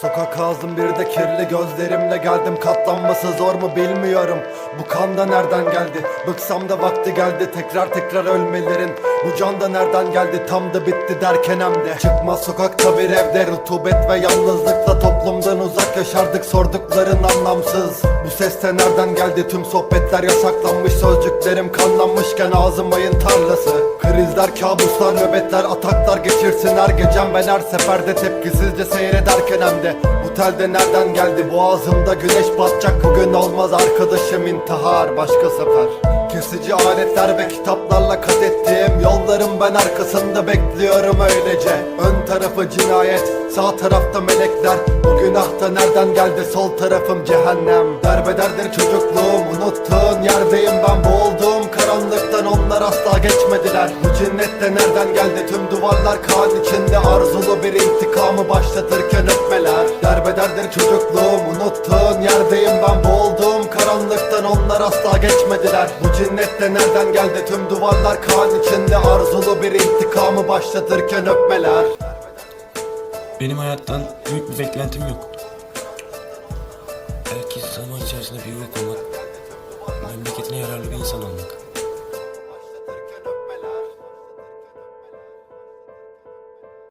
Sokak ağzım bir de kirli gözlerimle geldim. Katlanması zor mu bilmiyorum. Bu kan da nereden geldi? Bıksam da vakti geldi. Tekrar tekrar ölmelerin Bu can da nereden geldi? Tam da bitti derken hem de. Çıkmaz sokakta bir evde rutubet ve yalnızlıkla Toplumdan uzak yaşardık sordukların anlamsız. Bu ses de nereden geldi? Tüm sohbetler yasaklanmış Sözcüklerim kanlanmışken ağzım ayın tarlası. Krizler kabuslar nöbetler ataklar geçirsin her gecem. Ben her seferde tepkisizce seyrederken hem de Bu telde nereden geldi? Boğazımda güneş batacak Bugün olmaz arkadaşım intihar. Başka sefer Kesici aletler ve kitaplarla kat ettiğim Yollarım ben arkasında bekliyorum öylece. Ön tarafı cinayet sağ tarafta melekler. Bu günah da nereden geldi? Sol tarafım cehennem. Derbederdir çocukluğum unuttuğun yerdeyim ben. Boğuldum Karanlıktan onlar asla geçmediler. Bu cinnet de nereden geldi? Tüm duvarlar kan içinde. Arzulu bir intikamı başlatırken öpmeler. Derbederdir çocukluğum unuttuğun yerdeyim ben. Boğuldum Karanlıktan onlar asla geçmediler Bu cinnet de nereden geldi tüm duvarlar kan içinde Arzulu bir intikamı başlatırken öpmeler Benim hayattan büyük bir beklentim yok. Belki zaman içerisinde bir yok olmak, memleketine yararlı bir insan olmak.